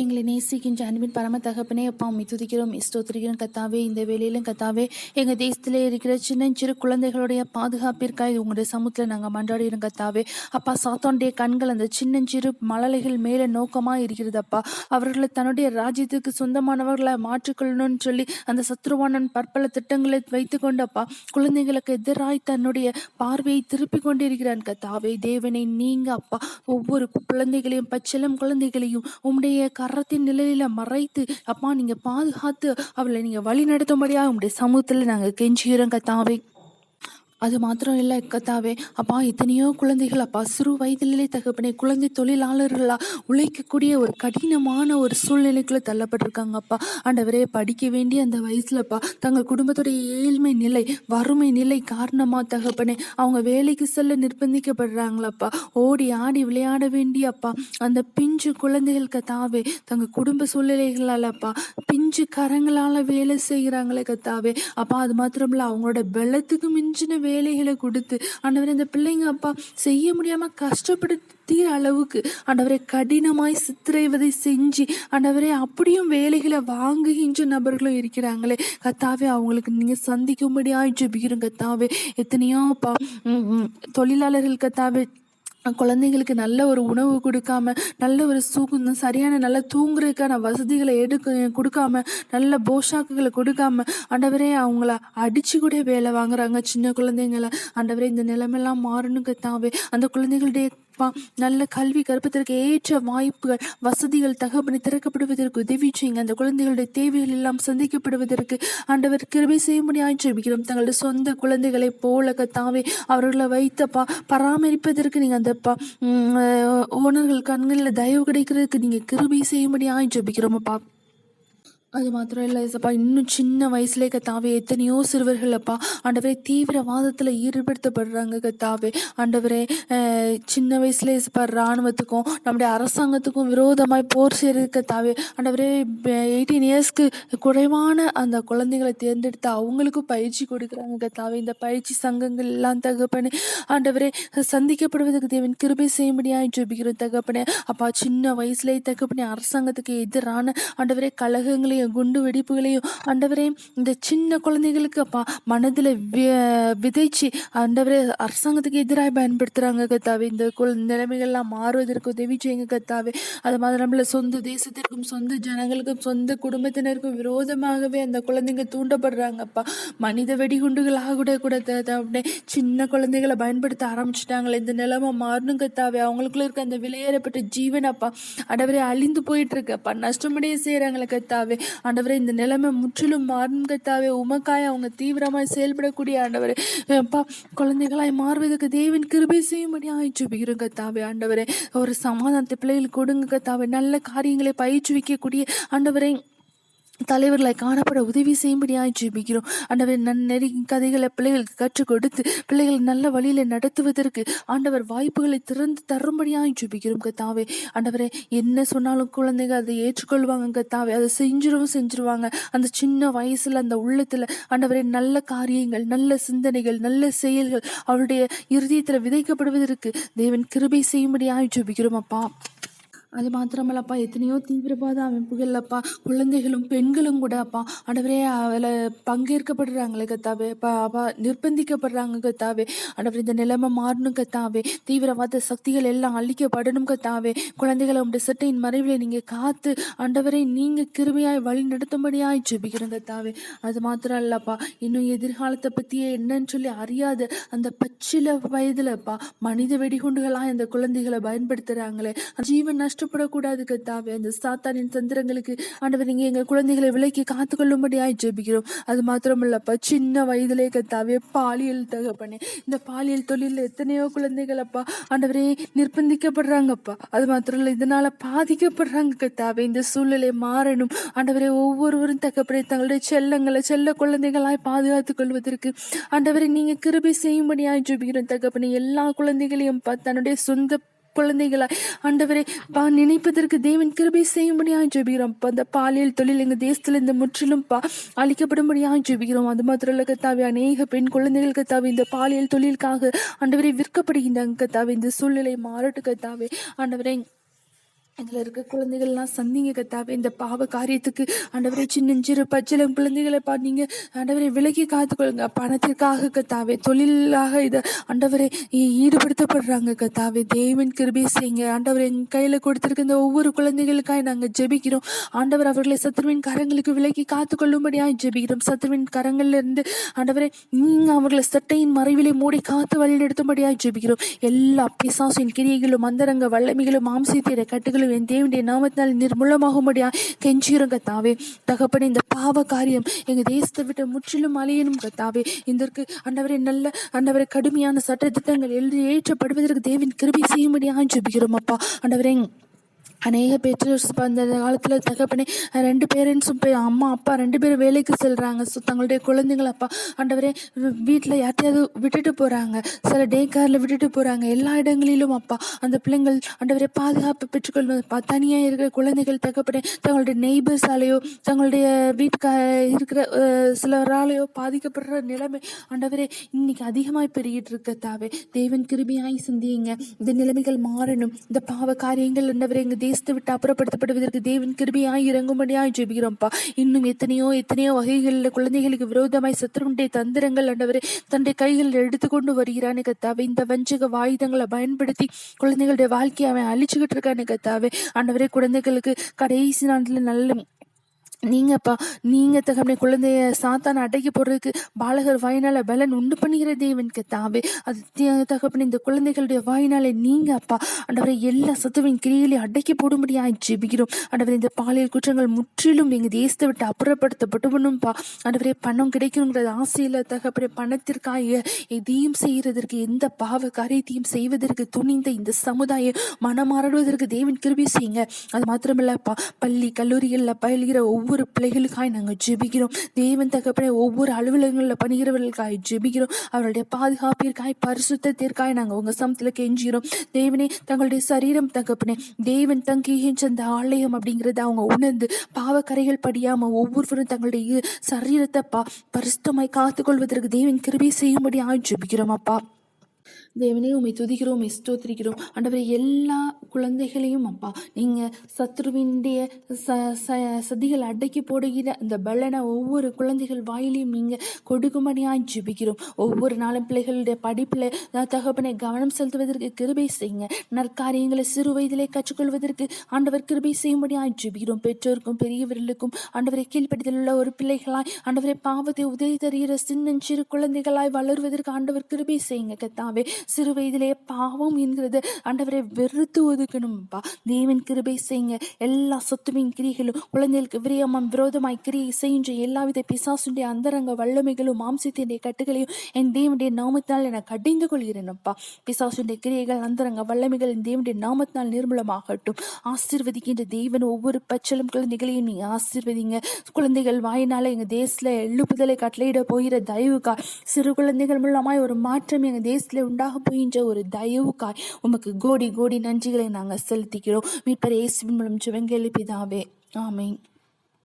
எங்களை நேசிக்கின்ற அன்பின் பரம தகப்பனே அப்பா உம்மை துதிக்கிறோம் ஸ்தோத்திரிக்கிறோம். கத்தாவே இந்த வேலையிலும் கத்தாவே எங்கள் தேசத்திலே இருக்கிற சின்னஞ்சிறு குழந்தைகளுடைய பாதுகாப்பிற்காக உங்களுடைய சமூகத்தில் நாங்கள் மன்றாடுகிறோம் கத்தாவே. அப்பா சாத்தானுடைய கண்கள் அந்த சின்னஞ்சிறு மழலைகள் மேலே நோக்கமாக இருக்கிறது அப்பா அவர்களை தன்னுடைய ராஜ்யத்துக்கு சொந்தமானவர்களை மாற்றிக்கொள்ளணும்னு சொல்லி அந்த சத்ருவானன் பற்பல திட்டங்களை வைத்துக்கொண்டு அப்பா குழந்தைகளுக்கு எதிராய் தன்னுடைய பார்வையை திருப்பி கொண்டிருக்கிறான் கத்தாவே. தேவனை நீங்க அப்பா ஒவ்வொரு குழந்தைகளையும் பச்சிலம் குழந்தைகளையும் உம்முடைய மரத்தின் நிழலில் மறைத்து அப்பா நீங்கள் பாதுகாத்து அவளை நீங்கள் வழி நடத்தும்படியாக உங்களுடைய சமூகத்தில் நாங்கள் கெஞ்சுகிறோம் கத்தாவே அது மாத்திரம் இல்லை கத்தாவே. அப்பா எத்தனையோ குழந்தைகள் அப்பா சிறு வயதிலே தகப்பனே குழந்தை தொழிலாளர்களா உழைக்கக்கூடிய ஒரு கடினமான ஒரு சூழ்நிலைக்குள்ள தள்ளப்பட்டிருக்காங்க அப்பா. ஆண்டவரே படிக்க வேண்டிய அந்த வயசுலப்பா தங்கள் குடும்பத்துடைய ஏழ்மை நிலை வறுமை நிலை காரணமா தகப்பனே அவங்க வேலைக்கு செல்ல நிர்பந்திக்கப்படுறாங்களப்பா ஓடி ஆடி விளையாட வேண்டியப்பா அந்த பிஞ்சு குழந்தைகள் கத்தாவே தங்கள் குடும்ப சூழ்நிலைகளாலப்பா பிஞ்சு கரங்களால வேலை செய்கிறாங்களே கத்தாவே. அப்பா அது மாத்திரமில்ல அவங்களோட பலத்துக்கு மிஞ்சின வேலைகளை கொடுத்து ஆண்டவர் இந்த பிள்ளைங்க அப்பா செய்ய முடியாமல் கஷ்டப்படுத்திய அளவுக்கு ஆண்டவரை கடினமாய் சித்திரைவதை செஞ்சு ஆண்டவரே அப்படியும் வேலைகளை வாங்குகின்ற நபர்களும் இருக்கிறாங்களே. கத்தாவே அவங்களுக்கு நீங்கள் சந்திக்கும்படியாக ஜெபிக்கிறோம் கத்தாவே. எத்தனையோ அப்பா தொழிலாளர்கள் கத்தாவே குழந்தைங்களுக்கு நல்ல ஒரு உணவு கொடுக்காம நல்ல ஒரு சூக்கு சரியான நல்ல தூங்குறதுக்கான வசதிகளை எடுக்க கொடுக்காம நல்ல போஷாக்குகளை கொடுக்காம ஆண்டவரே அவங்கள அடிச்சு கூட வேலை வாங்குறாங்க சின்ன குழந்தைங்கள. ஆண்டவரே இந்த நிலைமையெல்லாம் மாறணும் கத்தாவே அந்த குழந்தைகளுடைய அப்பா, நல்ல கல்வி கற்பதற்கு ஏற்ற வாய்ப்புகள் வசதிகள் தகப்பனை திறக்கப்படுவதற்கு உதவி செய்யுங்க. அந்த குழந்தைகளுடைய தேவைகள் எல்லாம் சந்திக்கப்படுவதற்கு ஆண்டவர் கிருபை செய்யும்படியாய் ஜெபிக்கிறோம். தங்களுடைய சொந்த குழந்தைகளைப் போல கத்தாவே அவர்களை வைத்தப்பா. பராமரிப்பதற்கு நீங்கள் அந்த பா ஓனர்கள் கண்களில் தயவு கிடைக்கிறதுக்கு நீங்கள் கிருபை செய்யும்படியாய் ஜெபிக்கிறோம் அப்பா. அது மாத்திரம் இல்லை ஏசப்பா இன்னும் சின்ன வயசுலே கத்தாவே எத்தனையோ சிறுவர்கள் அப்பா. ஆண்டவரே தீவிரவாதத்தில் ஈடுபடுத்தப்படுறாங்க கத்தாவே. ஆண்டவரே சின்ன வயசுல ஏசப்பா இராணுவத்துக்கும் நம்முடைய அரசாங்கத்துக்கும் விரோதமாய் போர் செய்கிறது கத்தாவே. ஆண்டவரே எயிட்டீன் இயர்ஸ்க்கு குறைவான அந்த குழந்தைகளை தேர்ந்தெடுத்து அவங்களுக்கும் பயிற்சி கொடுக்குறாங்க கத்தாவே. இந்த பயிற்சி சங்கங்கள் எல்லாம் தகப்பனே ஆண்டவரே சந்திக்கப்படுவதற்கு தேவன் கிருபை செய்யும்படியாய் ஜெபிக்கிறோம் தகப்பனே. அப்பா சின்ன வயசுலேயே தகப்பனே அரசாங்கத்துக்கு எதிரான ஆண்டவரே கலகங்களையும் குண்டு வெடிப்புகளையும் ஆண்டவரே இந்த சின்ன குழந்தைகளுக்கு அப்பா மனதில் விதைச்சு ஆண்டவரே அரசாங்கத்துக்கு எதிராக பயன்படுத்துகிறாங்க கத்தாவே இந்த குழ நிலைமைகள்லாம் மாறுவதற்கு உதவி செய்யுங்க கத்தாவே அது மாதிரி நம்மள சொந்த தேசத்திற்கும் சொந்த ஜனங்களுக்கும் சொந்த குடும்பத்தினருக்கும் விரோதமாகவே அந்த குழந்தைங்க தூண்டப்படுறாங்கப்பா மனித வெடிகுண்டுகளாக கூட கூட அப்படியே சின்ன குழந்தைகளை பயன்படுத்த ஆரம்பிச்சிட்டாங்களே. இந்த நிலைமை மாறணும் கத்தாவே அவங்களுக்குள்ள இருக்க அந்த விலையேறப்பட்ட ஜீவனப்பா அடவரே அழிந்து போயிட்டு இருக்கப்பா நஷ்டமடைய செய்கிறாங்களே கத்தாவே ஆண்டவரே இந்த நிலைமை முற்றிலும் மாறணும் கத்தாவே உமக்காய் அவங்க தீவிரமாய் செயல்படக்கூடிய ஆண்டவரே. அப்பா குழந்தைகளாய் மாறுவதற்கு தேவன் கிருபை செய்யும்படி ஜெபிக்கிறோம் கத்தாவே ஆண்டவரே ஒரு சமாதானத்தை பிள்ளைகளுக்கு கொடுங்க கத்தாவே நல்ல காரியங்களை பயிற்றுவிக்கக்கூடிய ஆண்டவரை தலைவர்களை காணப்பட உதவி செய்யும்படியாய் ஜெபிக்கிறோம். ஆண்டவர் நன்னெறி கதைகளை பிள்ளைகளுக்கு கற்றுக் கொடுத்து பிள்ளைகளை நல்ல வழியில நடத்துவதற்கு ஆண்டவர் வாய்ப்புகளை திறந்து தரும்படியாய் ஜெபிக்கிறோம் கத்தாவே ஆண்டவரே என்ன சொன்னாலும் குழந்தைங்க அதை ஏற்றுக்கொள்வாங்க கத்தாவே அதை செஞ்சிடவும் செஞ்சிருவாங்க. அந்த சின்ன வயசுல அந்த உள்ளத்துல ஆண்டவரே நல்ல காரியங்கள் நல்ல சிந்தனைகள் நல்ல செயல்கள் அவருடைய இருதயத்துல விதைக்கப்படுவதற்கு தேவன் கிருபை செய்யும்படியாய் ஜெபிக்கிறோம் அப்பா. அது மாத்திரமல்லப்பா எத்தனையோ தீவிரவாத அமைப்புகள்லப்பா குழந்தைகளும் பெண்களும் கூட அப்பா அடவரே அதில் பங்கேற்கப்படுறாங்களே கத்தாவே அப்பா அப்பா நிர்பந்திக்கப்படுறாங்க கத்தாவே அடவர் இந்த நிலைமை மாறணும் கத்தாவே தீவிரவாத சக்திகள் எல்லாம் அழிக்கப்படணும் கத்தாவே குழந்தைகளை உடைய சட்டையின் மறைவில் நீங்கள் காத்து ஆண்டவரை நீங்கள் கிருமையாய் வழி நடத்தும்படியாய் ஜெபிக்கிறோம் கத்தாவே. அது மாத்திரம் இல்லப்பா இன்னும் எதிர்காலத்தை பற்றியே என்னன்னு சொல்லி அறியாத அந்த பச்சில வயதுலப்பா மனித வெடிகுண்டுகளாக இந்த குழந்தைகளை பயன்படுத்துகிறாங்களே ஜீவன் கஷ்டப்படக்கூடாது கத்தாவே அந்த சாத்தானின் தந்திரங்களுக்கு ஆண்டவர் நீங்க எங்க குழந்தைகளை விலைக்கு காத்துக்கொள்ளும்படியாய் ஜெபிக்கிறோம். அது மாத்திரம் இல்லப்பா சின்ன வயதிலே கத்தாவே பாலியல் தகப்பனே. இந்த பாலியல் தொழிலில் எத்தனையோ குழந்தைகள் அப்பா ஆண்டவரே நிர்பந்திக்கப்படுறாங்கப்பா. அது மாத்திரம் இல்லை இதனால பாதிக்கப்படுறாங்க கத்தாவே இந்த சூழ்நிலை மாறணும். ஆண்டவரே ஒவ்வொருவரும் தகப்பனே தங்களுடைய செல்லங்களை செல்ல குழந்தைகளாய் பாதுகாத்துக் கொள்வதற்கு ஆண்டவரை நீங்க கிருபை செய்யும்படியாய் ஜெபிக்கிறோம் தகப்பனே. எல்லா குழந்தைகளையும் பா தன்னுடைய சொந்த குழந்தைகளாய் ஆண்டவரை பா நினைப்பதற்கு தேவன் கிருபை செய்யும்படியாக ஜெபிக்கிறோம். அந்த பாலியல் தொழில் எங்கள் தேசத்தில் இந்த முற்றிலும் பா அழிக்கப்படும்படியாக ஜெபிக்கிறோம். அது மாத்திரம் இல்ல கத்தாவே அநேக பெண் குழந்தைகள் கத்தாவே இந்த பாலியல் தொழிலுக்காக ஆண்டவரை விற்கப்படுகின்றாங்க கத்தாவே இந்த சூழ்நிலை மாறட்டு கத்தாவே ஆண்டவரை இதில் இருக்க குழந்தைகள்லாம் சந்திங்க கத்தாவே இந்த பாவ காரியத்துக்கு ஆண்டவரே சின்னஞ்சிறு பச்சிலம் குழந்தைகளை பாத்தீங்க ஆண்டவரை விலகி காத்துக்கொள்ளுங்க. பணத்திற்காக கத்தாவே தொழிலாக இதை ஆண்டவரை ஈடுபடுத்தப்படுறாங்க கத்தாவே. தேவன் கிருபி செய்யுங்க. ஆண்டவர் என் கையில் கொடுத்துருக்க இந்த ஒவ்வொரு குழந்தைகளுக்காக நாங்கள் ஜெபிக்கிறோம். ஆண்டவர் அவர்களை சத்துருவின் கரங்களுக்கு விலகி காத்துக்கொள்ளும்படியாக ஜெபிக்கிறோம். சத்துருவின் கரங்கள்லேருந்து ஆண்டவரை நீங்கள் அவர்களை சட்டையின் மறைவிலே மூடி காத்து வழிநடத்தும்படியாய் ஜெபிக்கிறோம். எல்லா பிசாசின் கிரியைகளும் அந்தரங்க வல்லமைகளும் மாம்சீத்திர கட்டுகளும் என் தேவனுடைய நாமத்தினால் நிர்மூலமாகும்படியா கெஞ்சிரும் கத்தாவே தகப்பன இந்த பாவ காரியம் எங்க தேசத்தை விட்டு முற்றிலும் அழியணும் கத்தாவே இதற்கு ஆண்டவரை நல்ல ஆண்டவரை கடுமையான சட்ட திட்டங்கள் எழுதி ஏற்றப்படுவதற்கு தேவின் கிருபை செய்யும்படியாக ஜெபிக்கிறோம் அப்பா. ஆண்டவரே அநேக பெற்றோர்ஸ் இப்போ அந்த காலத்தில் தகப்பனே ரெண்டு பேரண்ட்ஸும் போய் அம்மா அப்பா ரெண்டு பேரும் வேலைக்கு செல்கிறாங்க ஸோ தங்களுடைய குழந்தைங்கள அப்பா ஆண்டவரே வீட்டில் யார்ட்டையாவது விட்டுட்டு போகிறாங்க சில டே காரில் விட்டுட்டு போகிறாங்க எல்லா இடங்களிலும் அப்பா அந்த பிள்ளைங்கள் ஆண்டவரே பாதுகாப்பு பெற்றுக்கொள்வது. அப்பா தனியாக இருக்கிற குழந்தைகள் தகப்பனே தங்களுடைய நெய்பர்ஸாலேயோ தங்களுடைய வீட்டுக்கா இருக்கிற சிலராலேயோ பாதிக்கப்படுற நிலைமை ஆண்டவரே இன்னைக்கு அதிகமாக பெருகிட்டு இருக்க தாவே. தேவன் கிருமியாய் சிந்தியுங்க. இந்த நிலைமைகள் மாறணும். இந்த பாவ காரியங்கள் ஆண்டவரே எங்கள் தேசத்தை விட்டு அப்புறப்படுத்தப்படுவதற்கு தேவன் கிருபியாய் இறங்கும்படியாய் ஜெபிக்கிறோம்ப்பா. இன்னும் எத்தனையோ எத்தனையோ வகைகளில் குழந்தைகளுக்கு விரோதமாய் சத்துருடைய தந்திரங்கள் ஆண்டவரே தன்னுடைய கைகளில் எடுத்துக்கொண்டு வருகிறானே கத்தாவே. இந்த வஞ்சக வாயுதங்களை பயன்படுத்தி குழந்தைகளுடைய வாழ்க்கையை அவன் அழிச்சுக்கிட்டு இருக்கானே கத்தாவே. ஆண்டவரே குழந்தைகளுக்கு கடைசி நாட்டில் நல்ல நீங்கப்பா நீங்க தகவலை குழந்தைய சாத்தான அடக்கி போடுறதுக்கு பாலகர் வாயினால பலன் உண்டு பண்ணுகிற தேவனுக்கு தாவே அது தி- தகப்பனே இந்த குழந்தைகளுடைய வாயினாலே நீங்க அப்பா அண்டவரை எல்லா சத்துவின் கிரியிலையும் அடக்கி போடும்படியாய் ஜெபிக்கிறோம். ஆண்டவரே இந்த பாலியல் குற்றங்கள் முற்றிலும் எங்க தேசத்தை விட்டு அப்புறப்படுத்தப்பட்டுவனும்ப்பா அண்டவரே பணம் கிடைக்கணுங்கிறது ஆசையில தகப்பனே பணத்திற்காக எதையும் செய்யறதற்கு எந்த பாவ காரியத்தையும் செய்வதற்கு துணிந்த இந்த சமுதாயம் மனமாறுவதற்கு தேவன் கிருபி செய்யுங்க. அது மாத்திரமில்லப்பா பள்ளி கல்லூரிகளில் பயில்கிற ஒவ்வொரு ஒவ்வொரு பிள்ளைகளுக்காய் நாங்கள் ஜெபிக்கிறோம். தேவன் தகப்பனே ஒவ்வொரு அலுவலகங்களில் பணிகிறவர்களுக்காய் ஜெபிக்கிறோம். அவருடைய பாதுகாப்பிற்காய் பரிசுத்தத்திற்காய் நாங்கள் உங்கள் சமத்தில் கெஞ்சுகிறோம். தேவனே தங்களுடைய சரீரம் தகப்பனே தேவன் தங்குகின்ற அந்த ஆலயம் அப்படிங்கிறத அவங்க உணர்ந்து பாவக்கரைகள் படியாமல் ஒவ்வொருவரும் தங்களுடைய சரீரத்தை பா பரிசுத்தமாய் காத்துக்கொள்வதற்கு தேவன் கிருபை செய்யும்படி ஜெபிக்கிறோம் அப்பா. தேவனே உண்மை துதிக்கிறோம் உம்மை ஸ்தோத்திரிக்கிறோம். ஆண்டவரே எல்லா குழந்தைகளையும் அப்பா நீங்கள் சத்ருவினுடைய ச ச சதிகள் அடக்கி போடுகிற அந்த பலனை ஒவ்வொரு குழந்தைகள் வாயிலையும் நீங்கள் கொடுக்கும்படியாக ஜெபிக்கிறோம். ஒவ்வொரு நாளும் பிள்ளைகளுடைய படிப்பில் தகப்பனை கவனம் செலுத்துவதற்கு கிருபை செய்யுங்க. நற்காரியங்களை சிறு வயதிலே கற்றுக்கொள்வதற்கு ஆண்டவர் கிருபை செய்யும்படியாக ஜெபிக்கிறோம். பெற்றோருக்கும் பெரியவர்களுக்கும் ஆண்டவரை கீழ்ப்படுத்தல் உள்ள ஒரு பிள்ளைகளாய் ஆண்டவரை பாவத்தை உதவி தருகிற சின்னஞ்சிறு குழந்தைகளாய் வளருவதற்கு ஆண்டவர் கிருபை செய்யுங்க. கத்தாவே சிறு வயதிலே பாவம் என்கிறது. ஆண்டவரை வெறுத்து ஒதுக்கணும்ப்பா தேவன் கிருபை செய்யுங்க. எல்லா சொத்துவின் கிரிகளும் குழந்தைகளுக்கு விரியமம் விரோதமாய் கிரியை செய்கின்ற எல்லாவித பிசாசுடைய அந்தரங்க வல்லமைகளும் மாம்சத்தினுடைய கட்டுகளையும் என் தேவனுடைய நாமத்தினால் என கடிந்து கொள்கிறேனப்பா பிசாசுடைய கிரியைகள் அந்தரங்க வல்லமைகள் என் தேவனுடைய நாமத்தினால் நிர்மூலமாகட்டும். ஆசீர்வதிக்கின்ற தேவன் ஒவ்வொரு பச்சளும் குழந்தைகளையும் நீ ஆசீர்வதிங்க. குழந்தைகள் வாயினால எங்க தேசத்துல எழுப்புதலை கட்டளையிட போகிற தயவுக்கா. சிறு குழந்தைகள் மூலமாய் ஒரு மாற்றம் எங்க தேசத்துல உண்டாக போகின்ற ஒரு தயவுக்காய் உமக்கு கோடி கோடி நன்றிகளை நாங்கள் செலுத்திக்கிறோம் மீட்பர் இயேசுவின் மூலம் ஜெபங்கள் பிதாவே.